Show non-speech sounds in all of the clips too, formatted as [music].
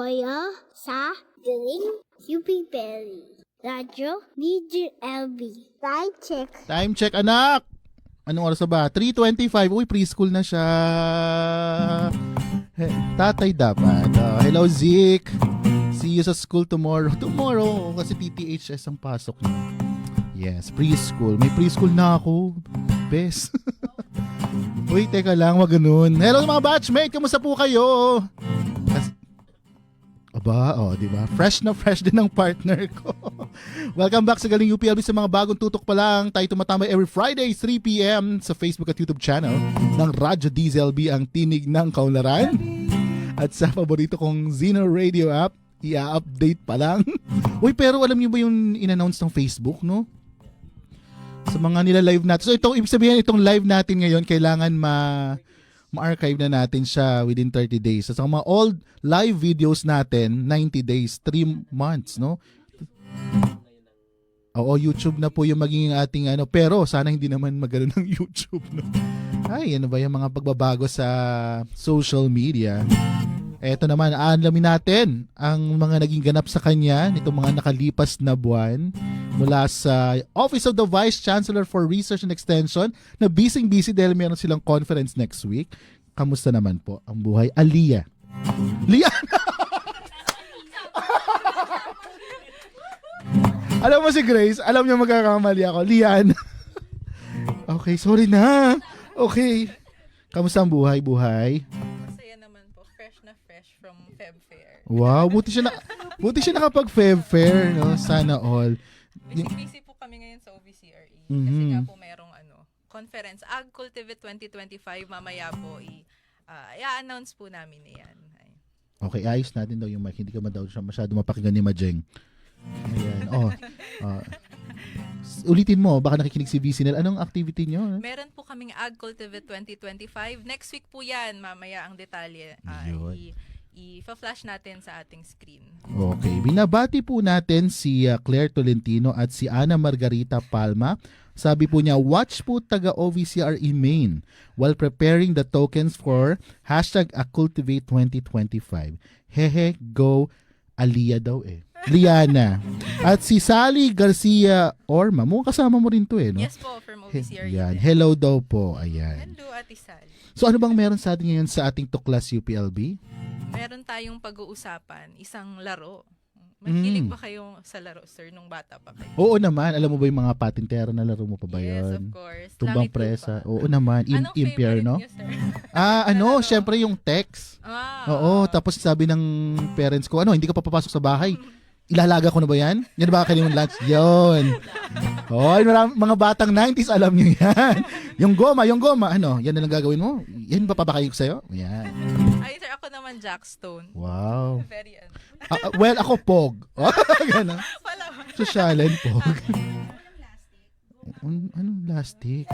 kayo sa Galing UP Berry. Radyo Major LB. Time check. Time check, anak! Anong oras ba? 3.25. Uy, preschool na siya. He, tatay dapat. Ah, hello, Zeke. See you sa school tomorrow. [laughs] Tomorrow, kasi PTHS ang pasok niya. Yes, preschool. May preschool na ako. Best. [laughs] Uy, teka lang, wag ganun. Hello mga batchmate, kamusta po kayo? Kas- Aba, oh, di ba? Fresh na fresh din ang partner ko. [laughs] Welcome back sa Galing UPLB sa mga bagong tutok pa lang. Tayo tumatambay every Friday 3pm sa Facebook at YouTube channel ng Radyo DZLB ang tinig ng kaunlaran. At sa paborito kong Zeno Radio app, i-update pa lang. [laughs] Uy, pero alam niyo ba yung in-announce ng Facebook, no? Sa mga nila live natin. So ito, ibig sabihin itong live natin ngayon, kailangan ma ma-archive na natin siya within 30 days. Sa mga old live videos natin, 90 days, 3 months, no? Oo, YouTube na po yung magiging ating ano. Pero sana hindi naman magano ng [laughs] YouTube, no? Ay, ano ba yung mga pagbabago sa social media? Eto naman, aalamin natin ang mga naging ganap sa kanya nitong mga nakalipas na buwan mula sa Office of the Vice Chancellor for Research and Extension na busy-busy dahil meron silang conference next week. Kamusta naman po ang buhay? Aliyah. Liana! [laughs] alam mo si Grace, alam niya magkakamali ako. Lian. [laughs] okay, sorry na. Okay. Kamusta ang buhay, buhay? Masaya naman po. Fresh na fresh from Feb Fair. Wow, buti siya na buti siya nakapag Feb Fair, no? Sana all. Busy-busy po kami ngayon sa OVCRE. E. Kasi Mhm. nga po merong ano, conference. Ag Cultivate 2025. Mamaya po i- ah, i-announce po namin yan. Ay. Okay, ayos natin daw yung mic. Hindi ka man daw siya masyado mapakinggan ni Majeng. Ayan. Oh. [laughs] ah. S- ulitin mo, baka nakikinig si VCNL. Anong activity nyo? Meron po kaming Ag Cultivate 2025. Next week po yan. Mamaya ang detalye. ah, Yun. i- i-flash natin sa ating screen. Okay, binabati po natin si uh, Claire Tolentino at si Ana Margarita Palma. Sabi po niya, watch po taga OVCRE E main while preparing the tokens for hashtag Acultivate 2025. Hehe, go Alia daw eh. Liana. At si Sally Garcia Orma. Mo kasama mo rin to eh, no? Yes po, from He- OVCRE. yan. Hello daw po. Ayan. Hello, Ate Sally. So ano bang meron sa atin ngayon sa ating Tuklas UPLB? meron tayong pag-uusapan, isang laro. Mahilig Mm. ba kayo sa laro, sir, nung bata pa kayo? Oo naman. Alam mo ba yung mga patintero na laro mo pa ba yes, of yun? course. Tumbang Langit presa. lupa. Oo naman. Im Anong niyo, sir? [laughs] Ah, ano, syempre yung text. ah, Oo, tapos sabi ng parents ko, ano, hindi ka pa papasok sa bahay. [laughs] Ilalaga ko na ba yan? Yan ba kanilang lunch? Yun. Hoy, marami, mga batang 90s, alam nyo yan. yung goma, yung goma, ano, yan na lang gagawin mo? Yan ba papakayo ko sa'yo? Yan. Ay, sir, ako naman Jackstone. Wow. Very, ano. Ah, ah, well, ako pog. [laughs] Oh, Ganon. Wala ba? Sosyalan pog. An- Anong plastic?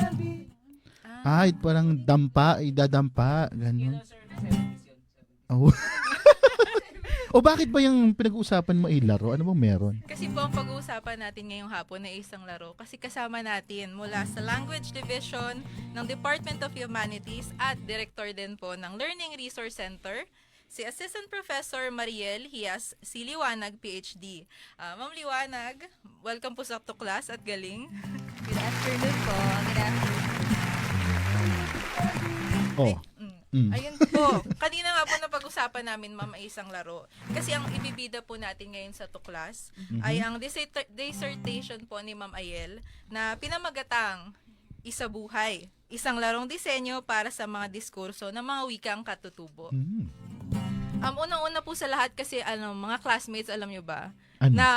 Ah, Ay, parang dampa, idadampa, ganun. Oh. [laughs] o bakit ba yung pinag-uusapan mo ay laro? Ano bang meron? kasi po ang pag-uusapan natin ngayong hapon ay isang laro. Kasi kasama natin mula sa Language Division ng Department of Humanities at Director din po ng Learning Resource Center, si Assistant Professor Mariel Hias si Liwanag, PhD. Ah, Ma'am Liwanag, welcome po sa Tuklas at Galing. Good afternoon po. Good afternoon. Oh. Mm. Ayun po. Kanina nga po na pag-usapan namin, ma'am, ay isang laro. Kasi ang ibibida po natin ngayon sa tuklas ay ang disserta- dissertation po ni Ma'am Ayel na pinamagatang Isa Buhay. Isang larong disenyo para sa mga diskurso ng mga wikang katutubo. Mm. Um, unang-una po sa lahat kasi ano, mga classmates, alam nyo ba, Ano? na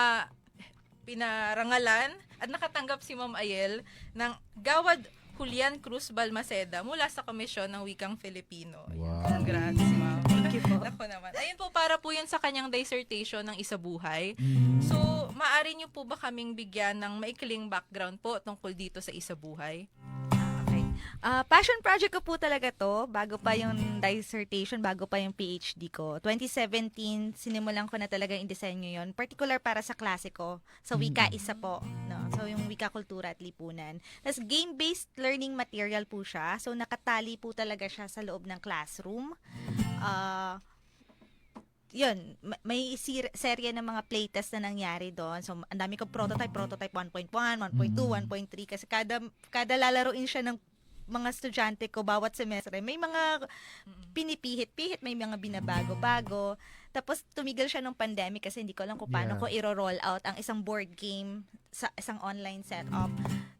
pinarangalan at nakatanggap si Ma'am Ayel ng Gawad Julian Cruz Balmaceda mula sa Komisyon ng Wikang Filipino. Wow. Congrats, Ma'am. Thank you po. Ako naman. Ayun po, para po yun sa kanyang dissertation ng Isa Buhay. Mm. So, maari niyo po ba kaming bigyan ng maikling background po tungkol dito sa Isa Buhay? Ah, passion project ko po talaga to bago pa yung dissertation, bago pa yung PhD ko. 2017, sinimulan ko na talaga yung disenyo yon particular para sa klase ko. Sa wika isa po. No? So, yung wika, kultura at lipunan. Tapos, game-based learning material po siya. So, nakatali po talaga siya sa loob ng classroom. Ah, yun, ma- may serye ng mga playtest na nangyari doon. So, ang dami kong prototype, prototype 1.1, 1.2, Mm. 1.3 kasi kada kada lalaroin siya ng mga estudyante ko bawat semestre. May mga pinipihit-pihit, may mga binabago-bago. Tapos tumigil siya nung pandemic kasi hindi ko alam kung paano Yeah. ko i-roll out ang isang board game sa isang online setup.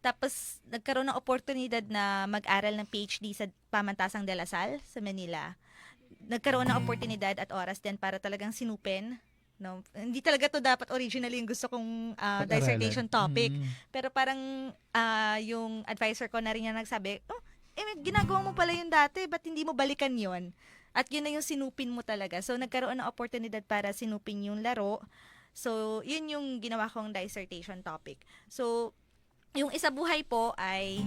Tapos nagkaroon ng oportunidad na mag-aral ng PhD sa Pamantasang de la Salle sa Manila. Nagkaroon ng oportunidad at oras din para talagang sinupin No, hindi talaga to dapat originally yung gusto kong Pag-aralan. dissertation topic. Mm. Pero parang ah, yung advisor ko na rin yung nagsabi, oh, eh, ginagawa mo pala yun dati, ba't hindi mo balikan yon At yun na yung sinupin mo talaga. So, nagkaroon ng oportunidad para sinupin yung laro. So, yun yung ginawa kong dissertation topic. So, yung isa buhay po ay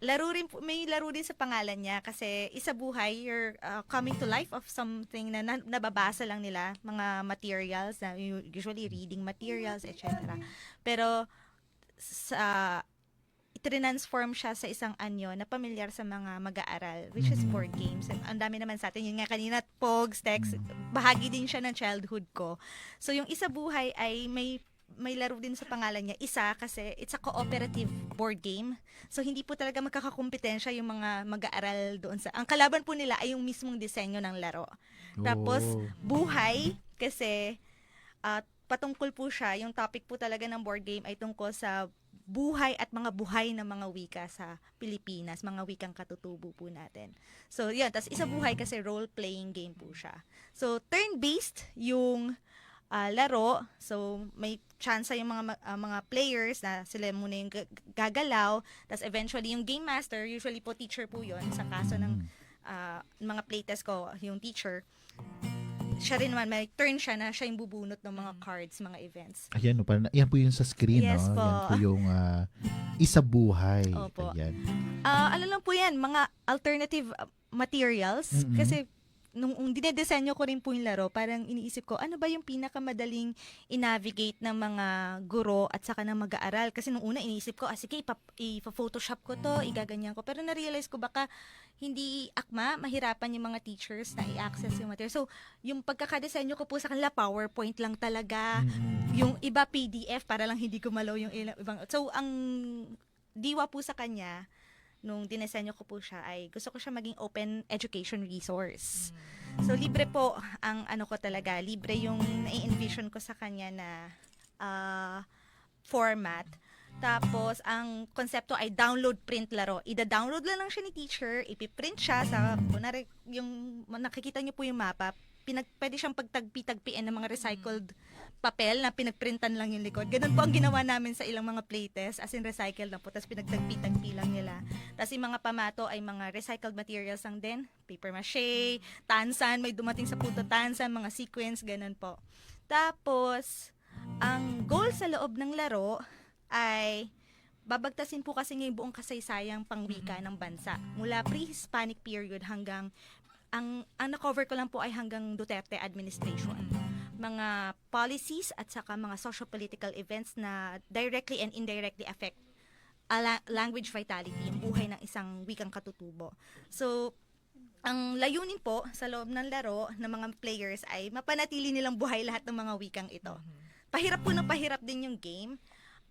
laro rin po, may laro din sa pangalan niya kasi isa buhay you're uh, coming to life of something na, na nababasa lang nila mga materials na usually reading materials etc. Pero sa transform siya sa isang anyo na pamilyar sa mga mag-aaral, which is Mhm. board games. And Ang dami naman sa atin. Yun nga kanina, Pogs, Text, bahagi din siya ng childhood ko. So, yung isa buhay ay may may laro din sa pangalan niya. Isa kasi it's a cooperative board game. So hindi po talaga magkakakompetensya yung mga mag-aaral doon sa. Ang kalaban po nila ay yung mismong disenyo ng laro. Tapos Oh. buhay kasi at patungkol po siya, yung topic po talaga ng board game ay tungkol sa buhay at mga buhay ng mga wika sa Pilipinas, mga wikang katutubo po natin. So, yun. Tapos, isa buhay kasi role-playing game po siya. So, turn-based yung ah, laro. So, may chance yung mga ah, mga players na sila muna yung ga- gagalaw. Tapos, eventually, yung game master, usually po teacher po yun. Sa kaso ng ah, mga playtest ko, yung teacher, siya rin naman, may turn siya na siya yung bubunot ng mga cards, mga events. Ayan, no, parang, yan po yung sa screen, Yes no? po. Yan po yung ah, isa buhay. Opo. Ayan. Ah, ano lang po yan, mga alternative uh, materials. Mm-mm. Kasi, nung um, dinedesenyo ko rin po yung laro, parang iniisip ko, ano ba yung pinakamadaling i-navigate ng mga guro at saka ng mag-aaral? Kasi nung una, iniisip ko, ah, sige, ipa- ipa-photoshop ko to, igaganyan ko. Pero na-realize ko, baka hindi akma, mahirapan yung mga teachers na i-access yung material. So, yung pagkakadesenyo ko po sa kanila, PowerPoint lang talaga. Yung iba PDF para lang hindi gumalaw yung ilang, ibang. So, ang diwa po sa kanya, nung dinesenyo ko po siya, ay gusto ko siya maging open education resource. So, libre po ang ano ko talaga. Libre yung nai-envision ko sa kanya na ah, format. Tapos, ang konsepto ay download, print, laro. Ida-download lang lang siya ni teacher, ipiprint siya sa, kunwari, yung, nakikita niyo po yung mapa, pinag, pwede siyang pagtagpi-tagpian ng mga recycled papel na pinagprintan lang yung likod. Ganun po ang ginawa namin sa ilang mga playtest, as in recycle na po, tapos pinagtagpi-tagpi lang nila. Tapos yung mga pamato ay mga recycled materials lang din, paper mache, tansan, may dumating sa puto tansan, mga sequence, ganun po. Tapos, ang goal sa loob ng laro ay babagtasin po kasi ngayon buong kasaysayang pangwika ng bansa. Mula pre-Hispanic period hanggang ang ang na-cover ko lang po ay hanggang Duterte administration. Mga policies at saka mga socio-political events na directly and indirectly affect a la- language vitality, yung buhay ng isang wikang katutubo. So, ang layunin po sa loob ng laro ng mga players ay mapanatili nilang buhay lahat ng mga wikang ito. Pahirap po na pahirap din yung game.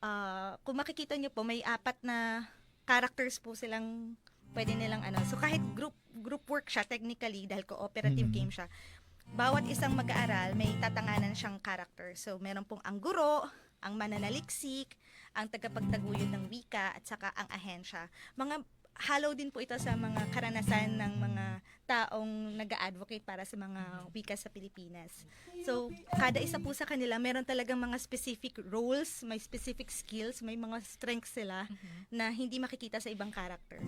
Ah, kung makikita nyo po, may apat na characters po silang pwede nilang ano. So kahit group group work siya technically dahil cooperative Mhm. game siya. Bawat isang mag-aaral may tatanganan siyang character. So meron pong ang guro, ang mananaliksik, ang tagapagtaguyod ng wika at saka ang ahensya. Mga halo din po ito sa mga karanasan ng mga taong nag-advocate para sa mga wika sa Pilipinas. So, kada isa po sa kanila, meron talagang mga specific roles, may specific skills, may mga strengths sila na hindi makikita sa ibang character.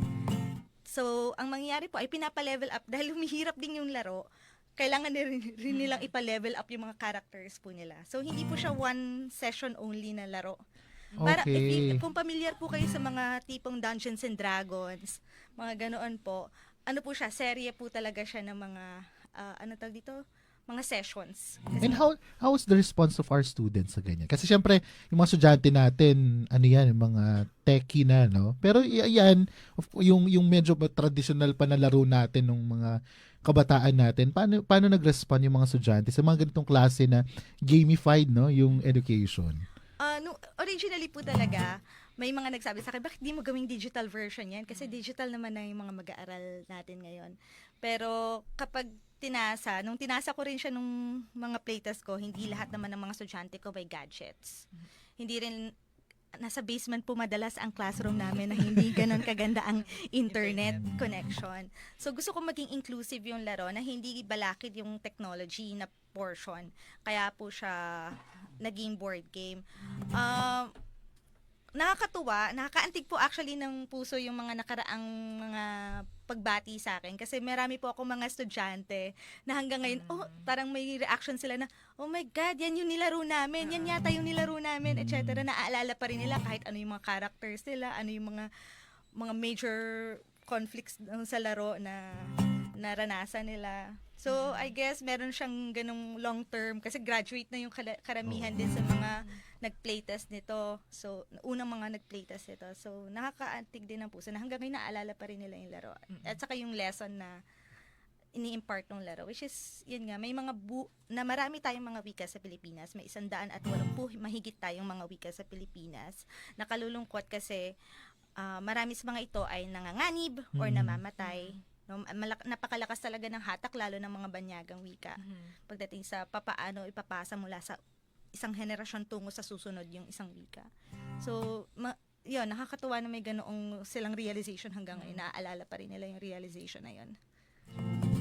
So, ang mangyayari po ay pinapa-level up dahil humihirap din yung laro. Kailangan din rin, nilang ipa-level up yung mga characters po nila. So, hindi po siya one session only na laro. Para, if, Okay. if- kung familiar po kayo sa mga tipong Dungeons and Dragons, mga ganoon po, ano po siya, serye po talaga siya ng mga, ah, ano tawag dito? Mga sessions. Kasi And how how is the response of our students sa ganyan? Kasi syempre, yung mga estudyante natin, ano yan, yung mga techie na, no? Pero yan, yung, yung medyo traditional pa na laro natin ng mga kabataan natin, paano, paano nag-respond yung mga estudyante sa mga ganitong klase na gamified, no? Yung education. Ah, no, originally po talaga, may mga nagsabi sa akin, bakit di mo gawing digital version yan? Kasi digital naman na yung mga mag-aaral natin ngayon. Pero kapag tinasa, nung tinasa ko rin siya nung mga playtest ko, hindi lahat naman ng mga estudyante ko may gadgets. Hindi rin nasa basement po madalas ang classroom namin na hindi ganun kaganda ang [laughs] internet connection. So gusto ko maging inclusive yung laro na hindi balakid yung technology na portion. Kaya po siya naging board game. Um, nakakatuwa, nakakaantig po actually ng puso yung mga nakaraang mga pagbati sa akin kasi marami po ako mga estudyante na hanggang ngayon, oh, parang may reaction sila na, oh my God, yan yung nilaro namin, yan yata yung nilaro namin, etc. Naaalala pa rin nila kahit ano yung mga characters nila, ano yung mga mga major conflicts sa laro na naranasan nila. So, I guess meron siyang ganong long term kasi graduate na yung karamihan din sa mga nag-playtest nito. So, unang mga nag-playtest nito. So, nakakaantig din ng puso na hanggang ngayon naalala pa rin nila yung laro. At saka yung lesson na ini-impart ng laro, which is, yun nga, may mga bu na marami tayong mga wika sa Pilipinas. May isandaan at walumpu mahigit tayong mga wika sa Pilipinas. Nakalulungkot kasi ah, marami sa mga ito ay nanganganib or Mm. No, malak- napakalakas talaga ng hatak lalo ng mga banyagang wika Mhm. pagdating sa papaano ipapasa mula sa isang henerasyon tungo sa susunod yung isang wika. So, ma- yun, nakakatuwa na may ganoong silang realization hanggang ngayon. Naaalala pa rin nila yung realization na yun.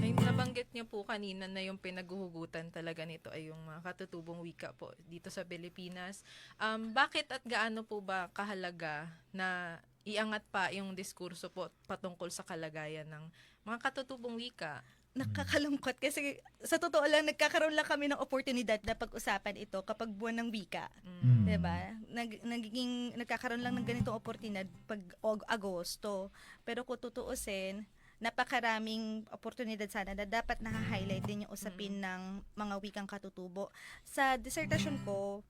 Ay, nabanggit niyo po kanina na yung pinaghuhugutan talaga nito ay yung mga katutubong wika po dito sa Pilipinas. Um, bakit at gaano po ba kahalaga na iangat pa yung diskurso po patungkol sa kalagayan ng mga katutubong wika? Nakakalungkot kasi sa totoo lang nagkakaroon lang kami ng oportunidad na pag-usapan ito kapag buwan ng wika. Mm. 'Di ba? Nag, nagiging nagkakaroon lang ng ganitong oportunidad pag og, Agosto. Pero kung tutuusin, napakaraming oportunidad sana na dapat na-highlight din yung usapin ng mga wikang katutubo. Sa dissertation ko,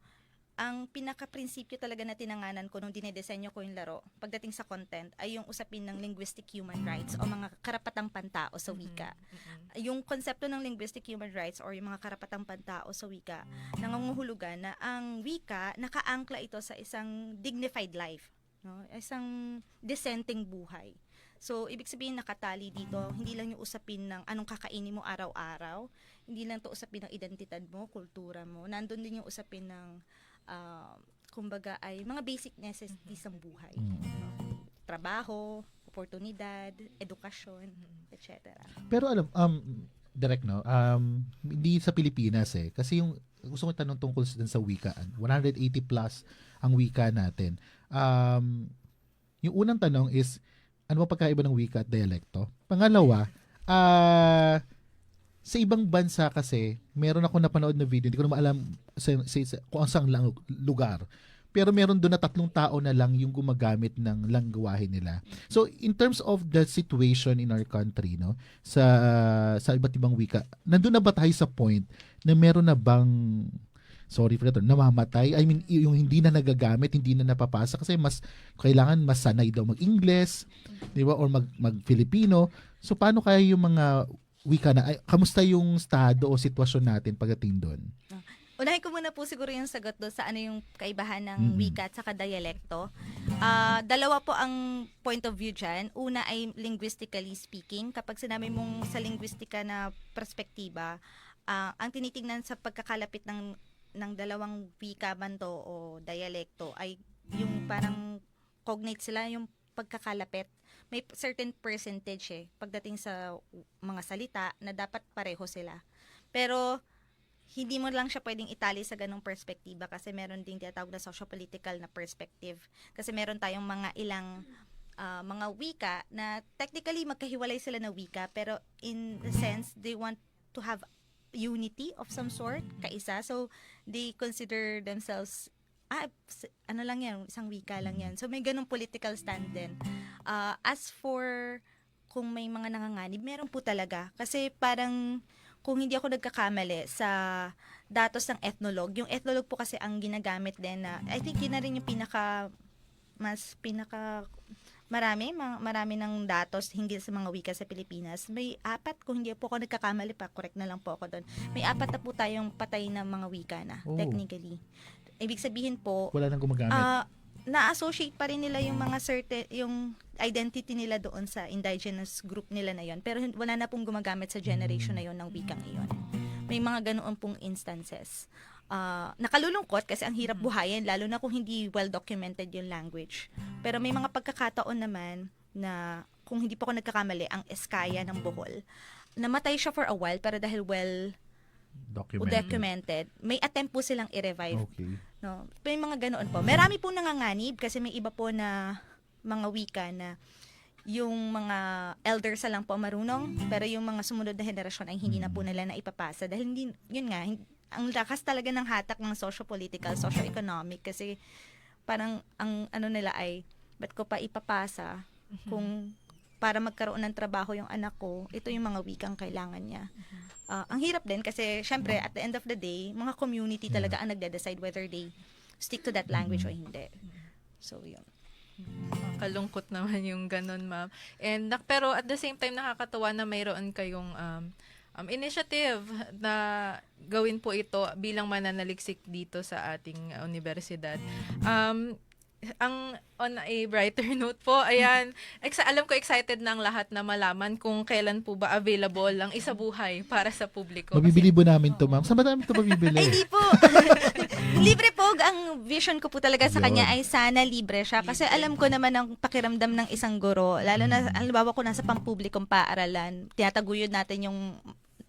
ang pinaka-prinsipyo talaga na tinanganan ko nung dinedesenyo ko yung laro pagdating sa content ay yung usapin ng linguistic human rights o mga karapatang pantao sa wika Mhm. yung konsepto ng linguistic human rights or yung mga karapatang pantao sa wika, nangangahulugan na ang wika, nakaangkla ito sa isang dignified life, no? isang dissenting buhay. So, ibig sabihin nakatali dito, hindi lang yung usapin ng anong kakainin mo araw-araw, hindi lang to usapin ng identidad mo, kultura mo, nandun din yung usapin ng, ah, kumbaga ay mga basic necessities ng buhay. Mm. no? Trabaho, oportunidad, edukasyon, etc. Pero alam, um, direct no, um, hindi sa Pilipinas eh. Kasi yung, gusto ko tanong tungkol sa, wikaan. 180 plus ang wika natin. Um, yung unang tanong is, ano ba pagkaiba ng wika at dialekto? Pangalawa, ah, sa ibang bansa kasi, meron ako napanood na video, hindi ko na maalam sa, sa, sa- kung saan lang lugar. Pero meron doon na tatlong tao na lang yung gumagamit ng langwahe nila. So in terms of the situation in our country, no, sa sa iba't ibang wika, nandun na ba tayo sa point na meron na bang sorry for that, namamatay? I mean, yung hindi na nagagamit, hindi na napapasa kasi mas kailangan mas sanay daw mag-Ingles, 'di ba? Or mag mag-Filipino. So paano kaya yung mga wika na ay, kamusta yung estado o sitwasyon natin pagdating doon? Unahin ko muna po siguro yung sagot doon sa ano yung kaibahan ng Mhm. wika at saka dialekto. Ah, dalawa po ang point of view dyan. Una ay linguistically speaking. Kapag sinabi mong sa linguistika na perspektiba, ah, ang tinitingnan sa pagkakalapit ng ng dalawang wika man to o dialekto ay yung parang cognate sila yung pagkakalapit. May certain percentage eh pagdating sa mga salita na dapat pareho sila. Pero hindi mo lang siya pwedeng itali sa ganong perspektiba kasi meron ding tinatawag na socio-political na perspective. Kasi meron tayong mga ilang ah, mga wika na technically magkahiwalay sila na wika pero in the sense they want to have unity of some sort, kaisa. So they consider themselves ah, ano lang yan, isang wika lang yan. So may ganong political stand din. Ah, as for kung may mga nanganganib, meron po talaga. Kasi parang kung hindi ako nagkakamali sa datos ng ethnologue. Yung ethnologue po kasi ang ginagamit din na, I think yun na rin yung pinaka, mas pinaka, marami, ma- marami ng datos hinggil sa mga wika sa Pilipinas. May apat, kung hindi po ako nagkakamali pa, correct na lang po ako doon. May apat na po tayong patay na mga wika na, Oh. technically. Ibig sabihin po, Wala nang gumagamit. Ah, na-associate pa rin nila yung mga certain yung identity nila doon sa indigenous group nila na yon pero wala na pong gumagamit sa generation na yon ng wikang iyon. May mga ganoon pong instances. Ah, nakalulungkot kasi ang hirap buhayin lalo na kung hindi well documented yung language. Pero may mga pagkakataon naman na kung hindi po ako nagkakamali ang Eskaya ng Bohol. Namatay siya for a while pero dahil well Documented. documented may attempt po silang i-revive. Okay. No, may mga ganoon po. Marami po nanganganib kasi may iba po na mga wika na yung mga elders lang po marunong, pero yung mga sumunod na henerasyon ay hindi na po nila na ipapasa dahil hindi, yun nga, ang lakas talaga ng hatak ng socio-political, socio-economic kasi parang ang ano nila ay, ba't ko pa ipapasa kung para magkaroon ng trabaho yung anak ko, ito yung mga wikang kailangan niya. Ah, ang hirap din kasi syempre at the end of the day, mga community talaga ang nagde-decide whether they stick to that language o hindi. So, yun. Kalungkot naman yung ganun, ma'am. And nak- pero at the same time nakakatuwa na mayroon kayong um, um, initiative na gawin po ito bilang mananaliksik dito sa ating uh, universidad. Um, ang on a brighter [laughs] note po, ayan, ex- alam ko excited na ang lahat na malaman kung kailan po ba available ang isa buhay para sa publiko. Kasi- Mabibili po namin to, ma'am. Saan ba namin to mabibili? Ay, di po. [laughs] libre po. Ang vision ko po talaga sa Yun. kanya ay sana libre siya. Kasi alam ko naman ang pakiramdam ng isang guro. Lalo na, halimbawa ko nasa pampublikong paaralan, tinataguyod natin yung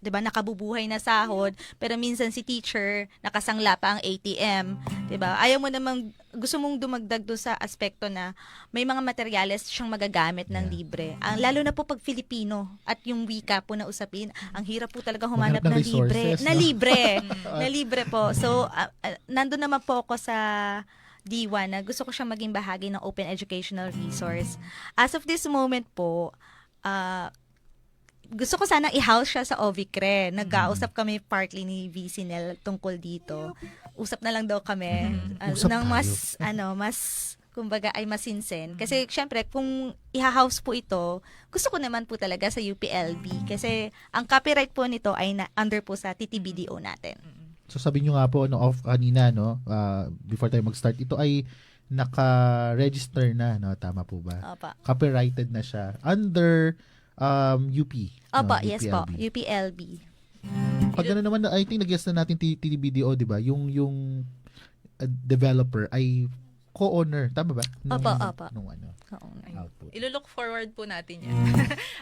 'di ba nakabubuhay na sahod pero minsan si teacher nakasangla pa ang ATM 'di ba ayaw mo namang gusto mong dumagdag do sa aspekto na may mga materyales siyang magagamit ng Yeah. libre ang lalo na po pag Filipino at yung wika po na usapin ang hirap po talaga humanap ng ng libre resources, na no? libre [laughs] na libre po. So, ah, ah, nandun naman po ako sa Diwa na gusto ko siyang maging bahagi ng open educational resource. As of this moment po, ah, gusto ko sana i-house siya sa Ovicre. Nagkausap kami partly ni VC Nel tungkol dito. Usap na lang daw kami ah, Usap ng tayo. mas [laughs] ano, mas kumbaga ay masinsen. Kasi syempre kung i-house po ito, gusto ko naman po talaga sa UPLB kasi ang copyright po nito ay na, under po sa TTBDO natin. So sabi nyo nga po no off kanina no ah, before tayo mag-start ito ay naka-register na no tama po ba? Opa. Copyrighted na siya under um UP. Opo, no, yes po. UPLB. Pag gano'n naman I think nag-guess na natin TDBDO, 'di ba? Yung yung uh, developer ay co-owner, tama ba? Opo, opo. Nung ano, Oo. output. Ilo-look forward po natin yan. [laughs]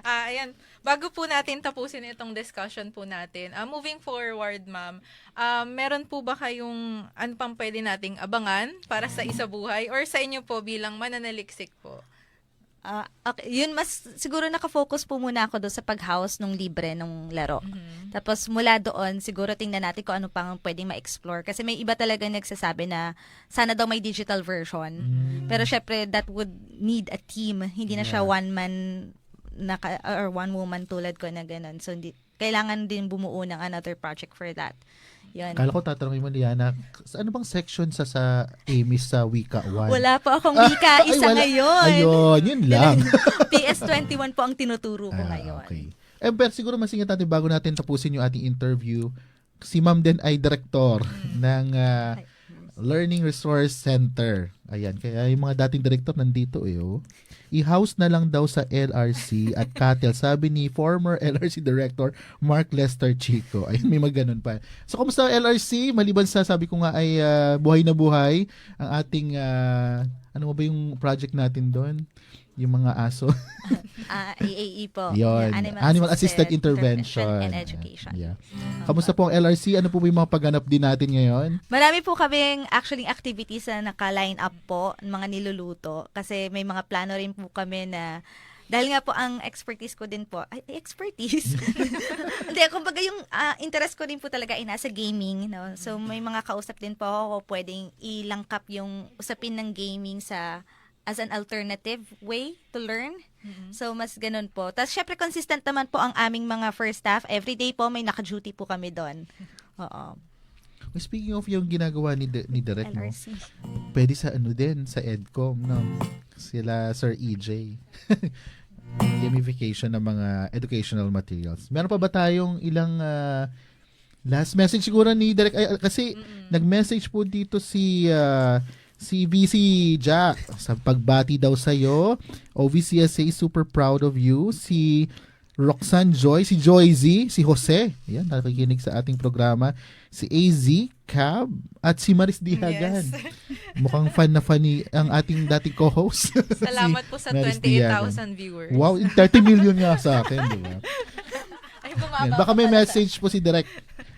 Ah, ayan, bago po natin tapusin itong discussion po natin, ah, moving forward, ma'am, ah, meron po ba kayong ano pang pwede nating abangan para sa isa buhay or sa inyo po bilang mananaliksik po? Ah, okay. Yun, mas siguro nakafocus po muna ako doon sa pag-house nung libre nung laro. Mhm. Tapos mula doon, siguro tingnan natin kung ano pang pwedeng ma-explore. Kasi may iba talaga nagsasabi na sana daw may digital version. Mm. Pero syempre, that would need a team. Hindi na siya Yeah. one man naka, or one woman tulad ko na ganun. So, hindi, kailangan din bumuo ng another project for that. Yun. Kala ko tatanungin mo Liana, sa- ano bang section sa sa AMIS sa Wika 1? Wala po akong wika, Ay, isa wala. ngayon. Ayun, yun [laughs] lang. PS21 po ang tinuturo ko Ah, ngayon. okay. Eh, pero siguro masingit natin bago natin tapusin yung ating interview. Si Ma'am din ay director ng ah, Ay. Learning Resource Center. Ayan, kaya yung mga dating director nandito eh. Oh. I-house na lang daw sa LRC at [laughs] CATEL, sabi ni former LRC Director Mark Lester Chico. Ayun, may maganon pa. So, kumusta LRC? Maliban sa sabi ko nga ay ah, buhay na buhay, ang ating, ah, ano ba yung project natin doon? Yung mga aso. [laughs] Ah, AAE po. Yun. Yeah, Animal, Assisted Intervention. and Education. Yeah. Kamusta po ang LRC? Ano po ba yung mga pagganap din natin ngayon? Marami po kaming actually activities na naka-line up po, mga niluluto. Kasi may mga plano rin po kami na dahil nga po ang expertise ko din po, ay, expertise? [laughs] Hindi, kumbaga yung ah, interest ko din po talaga ay nasa gaming. No? So may mga kausap din po ako pwedeng ilangkap yung usapin ng gaming sa as an alternative way to learn. So, mas ganun po. Tapos, syempre, consistent naman po ang aming mga first staff. Every day po, may naka-duty po kami doon. [laughs] Oo. Speaking of yung ginagawa ni, De- ni Direk, no? Pwede sa ano din, sa EDCOM, no? Sila Sir EJ. [laughs] Gamification ng mga educational materials. Meron pa ba tayong ilang ah, last message siguro ni Direk? Ay, kasi nag-message po dito si ah, si VC Ja sa pagbati daw sa iyo. OVCSA is super proud of you. Si Roxanne Joy, si Joy Z, si Jose, yan, nakikinig sa ating programa, si AZ, Cab, at si Maris Dihagan. Yes. [laughs] Mukhang fan na fan ni ang ating dating co-host. [laughs] Salamat Si po sa Maris 28,000 viewers. Wow, 30 million nga sa akin, di ba? [laughs] Ay, Baka may message po si Direk.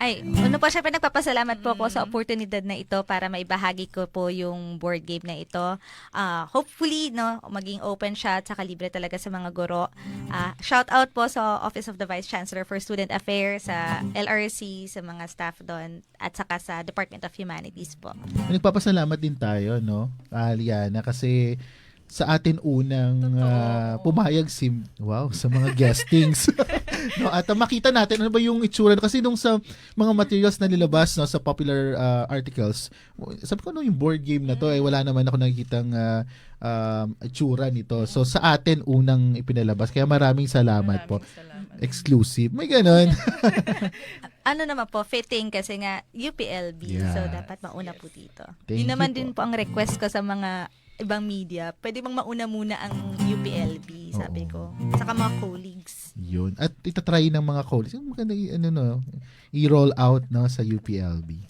Ay, ano po, syempre nagpapasalamat po ako sa oportunidad na ito para maibahagi ko po yung board game na ito. Ah, hopefully, no, maging open siya at saka libre talaga sa mga guro. Ah, shout out po sa Office of the Vice Chancellor for Student Affairs, sa LRC, sa mga staff doon, at saka sa Department of Humanities po. Nagpapasalamat din tayo, no? Ah, Liana, kasi sa atin unang ah, pumayag si wow sa mga guestings [laughs] no at ah, makita natin ano ba yung itsura kasi nung sa mga materials na nilabas no sa popular ah, articles sabi ko no yung board game na to eh wala naman ako nakikitang ah, um, itsura nito so sa atin unang ipinalabas kaya maraming salamat po Maraming salamat. exclusive may ganon [laughs] Ano naman po, fitting kasi nga UPLB. Yeah. So, dapat mauna po dito. Thank Yun naman po. din po ang request ko sa mga ibang media. Pwede bang mauna muna ang UPLB, sabi Oo. ko. Saka mga colleagues. yun at itatry ng mga colleagues yung maganda i- ano no i-roll out no sa UPLB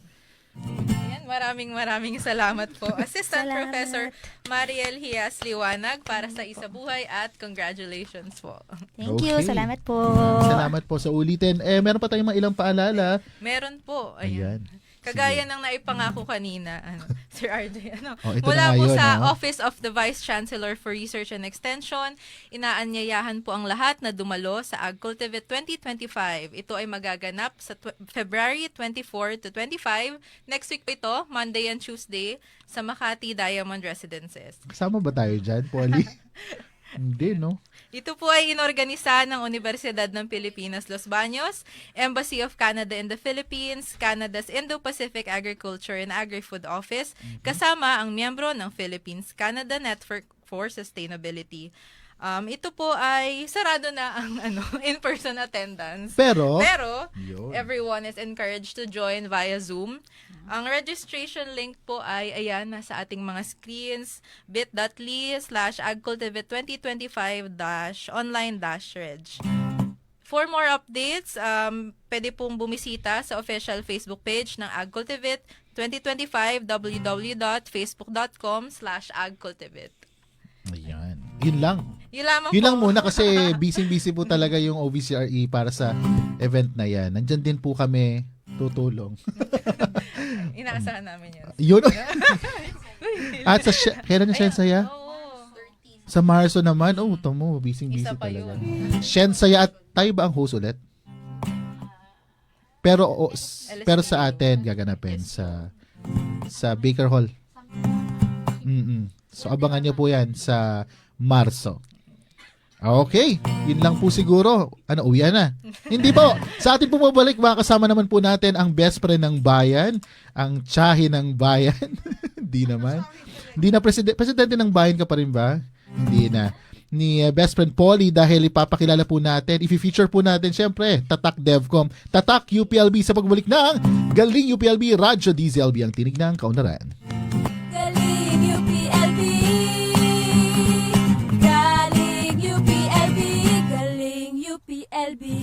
Ayan, maraming maraming salamat po. [laughs] Assistant Salamat. Professor Mariel Hias Liwanag para sa Isabuhay at congratulations po. Thank you. Okay. Salamat po. Salamat po sa ulitin. Eh, meron pa tayong mga ilang paalala. Meron po. Ayan. Ayan. Kagaya ng naipangako kanina, ano, [laughs] Sir RJ, ano, Oh, mula po sa no? Office of the Vice Chancellor for Research and Extension, inaanyayahan po ang lahat na dumalo sa Ag Cultivate 2025. Ito ay magaganap sa February 24 to 25. Next week po ito, Monday and Tuesday, sa Makati Diamond Residences. Kasama ba tayo dyan, Polly? [laughs] Hindi, no? Ito po ay inorganisa ng Universidad ng Pilipinas Los Baños, Embassy of Canada in the Philippines, Canada's Indo-Pacific Agriculture and Agri-Food Office, kasama ang miyembro ng Philippines-Canada Network for Sustainability. Um, ito po ay sarado na ang [laughs] ano in-person attendance. Pero, Pero, Yun. everyone is encouraged to join via Zoom. Ang registration link po ay, ayan, nasa ating mga screens, bit.ly slash agcultivate 2025 dash online dash reg. For more updates, um, pwede pong bumisita sa official Facebook page ng AgCultivate 2025 www.facebook.com slash agcultivate. ayan. Yun lang. Yun lamang Yun po. lang muna kasi [laughs] busy-busy po talaga yung OVCRE para sa event na yan. Nandyan din po kami tutulong. [laughs] Inaasahan namin yan. Yun. [laughs] At sa, Sye- kailan na Shensaya? Oo. Sa Marso naman, oh, tamo, busy-busy Isa pa talaga. yun. Shensaya at tayo ba ang host ulit? Pero o, s- pero sa atin gaganapin sa sa Baker Hall. Mm. So abangan niyo po 'yan sa Marso. Okay, yun lang po siguro. Ano, uwi na. Hindi po. Sa atin po mabalik, makakasama naman po natin ang best friend ng bayan, ang tsahe ng bayan. [laughs] Hindi naman. Hindi na presidente, presidente ng bayan ka pa rin ba? Hindi na. Ni uh, best friend Polly dahil ipapakilala po natin, i-feature po natin syempre, Tatak Devcom, Tatak UPLB sa pagbalik ng Galing UPLB Radyo DZLB ang tinig ng kaunlaran. Galing UPLB Galing UPLB